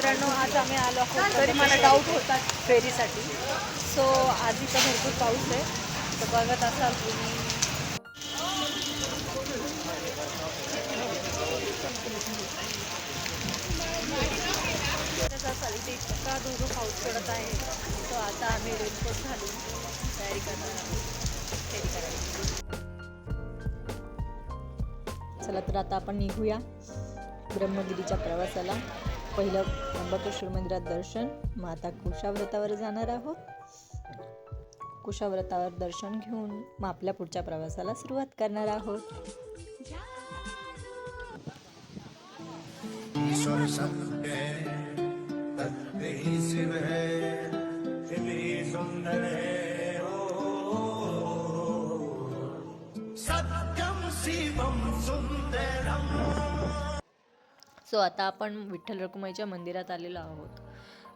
मित्रांनो आज आम्ही आलो आहोत तरी मला डाऊट होता फेरीसाठी. सो आज इथं भरपूर पाऊस आहे. तर बघत असाल तुम्ही. असाल इथे इतका धोधो पाऊस पडत आहे. सो आता आम्ही रेनकोट घालून तयारी करणार आहोत. फेरी करायची. चला तर आता आपण निघूया ब्रह्मगिरीच्या प्रवासाला. पहिलं त्र्यंबकेश्वर मंदिरात दर्शन. मग आता कुशाव्रतावर जाणार आहोत. कुशाव्रतावर दर्शन घेऊन मग आपल्या पुढच्या प्रवासाला सुरुवात करणार आहोत. ईश्वर सत्य सो आता आपण विठ्ठल रखुमाईच्या मंदिरात आलेलो आहोत.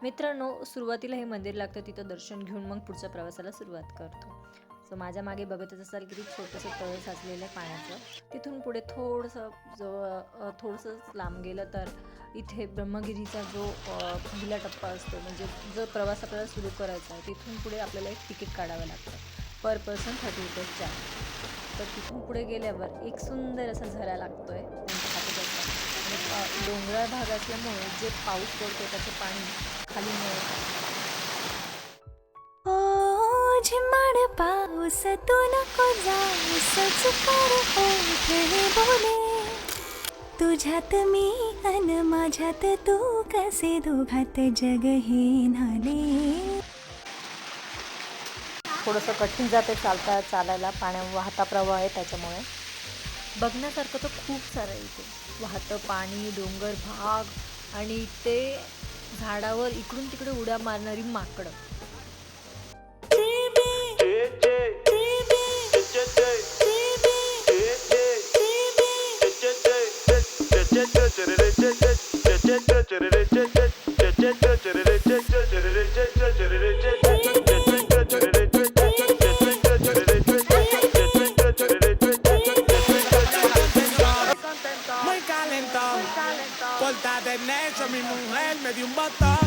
मित्रांनो सुरुवातीला हे मंदिर लागतं तिथं दर्शन घेऊन मग पुढच्या प्रवासाला सुरुवात करतो. सो माझ्या मागे बघतच असाल की छोटंसं तळ साचलेलं आहे पाण्याचं. तिथून पुढे थोडंसं जवळ थोडंसंच थोडंसं लांब गेलं तर इथे ब्रह्मगिरीचा जो पहिला टप्पा असतो म्हणजे जो प्रवास आपल्याला सुरू करायचा आहे तिथून पुढे आपल्याला एक तिकीट काढावं लागतं. Per person thirty rupees charge तर तिथून पुढे गेल्यावर एक सुंदर असा झरा लागतो आहे डोंगराळ भाग असल्यामुळे जे पाऊस पडतो त्याचं पाणी खाली मिळतं झिम्माड पाऊस तू नको जाऊसच कर ओठ बोले. तुझ्यात मी अन माझ्यात तू कसे दोघात जग हे नाले थोडंसं कठीण जाते चालता चालायला पाण्या वाहता प्रवाह आहे त्याच्यामुळे. बघण्यासारखं तर खूप सारं आहे इथे वाहतं पाणी डोंगर भाग आणि ते झाडावर इकडून तिकडे उड्या मारणारी माकडं Muy mi mujer me dio un botón.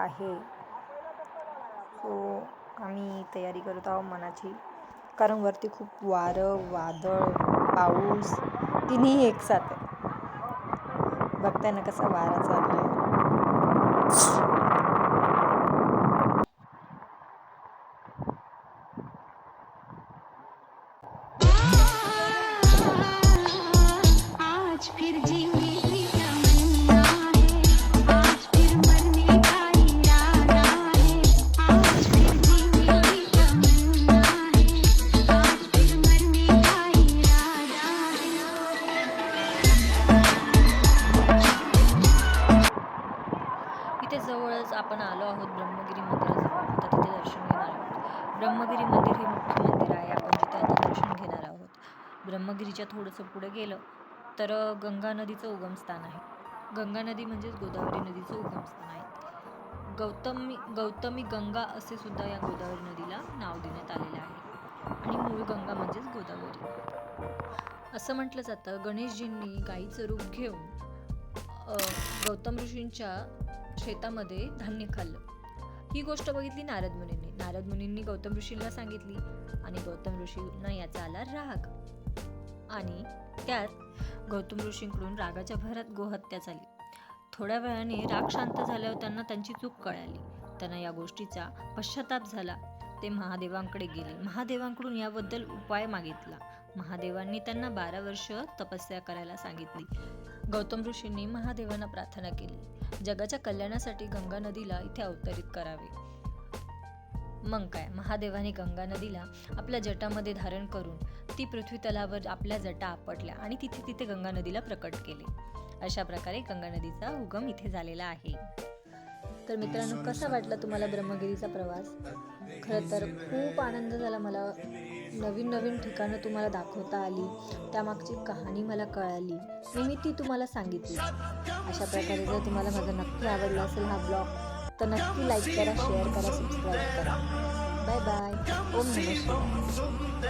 आहे. सो आम्ही तयारी करत आहोत मनाची. कारण वरती खूप वारं वादळ पाऊस तिन्ही एकसाथ आहे. बघताय ना कसा वारा चाललाय. आहे ब्रह्मगिरी मंदिर हे मुख्य मंदिर आहे. आपण जिथे आता दर्शन घेणार आहोत. ब्रह्मगिरीच्या थोडंसं पुढे गेलं तर गंगा नदीचं उगमस्थान आहे. गंगा नदी म्हणजेच गोदावरी नदीचं उगमस्थान आहे. गौतमी गौतमी गंगा असे सुद्धा या गोदावरी नदीला नाव देण्यात आलेलं आहे. आणि मूळ गंगा म्हणजेच गोदावरी. असं म्हटलं जातं गणेशजींनी गाईचं रूप घेऊन गौतम ऋषींच्या शेतामध्ये धान्य खाल्लं. ही गोष्ट बघितली नारद मुनींनी. नारद मुनींनी गौतम ऋषींना सांगितली आणि गौतम ऋषींना याचा आला राग. आणि त्यात गौतम ऋषींकडून रागाच्या भरात गोहत्या झाली. थोड्या वेळाने राग शांत झाल्यावर त्यांना त्यांची चूक कळाली. त्यांना या गोष्टीचा पश्चाताप झाला. ते महादेवांकडे गेले. महादेवांकडून याबद्दल उपाय मागितला. महादेवांनी त्यांना बारा वर्ष तपस्या करायला सांगितली. गौतम ऋषींनी महादेवांना प्रार्थना केली. जगाच्या कल्याणासाठी गंगा नदीला इथे अवतरित करावे. मग काय? महादेवाने गंगा नदीला आपल्या जटामध्ये धारण करून ती पृथ्वी तलावर आपल्या जटा आपटल्या आणि तिथे तिथे गंगा नदीला प्रकट केले. अशा प्रकारे गंगा नदीचा उगम इथे झालेला आहे. तर मित्रांनो कसा वाटला तुम्हाला ब्रह्मगिरीचा प्रवास? खरं तर खूप आनंद झाला मला. नवीन नवीन ठिकाणं तुम्हाला दाखवता आली त्यामागची कहाणी मला कळाली. आणि मी ती तुम्हाला सांगितली. अशा प्रकारे जर तुम्हाला माझा नक्की आवडला असेल हा ब्लॉग तर नक्की लाईक करा शेअर करा सबस्क्राईब करा. बाय बाय ओम नमस्कार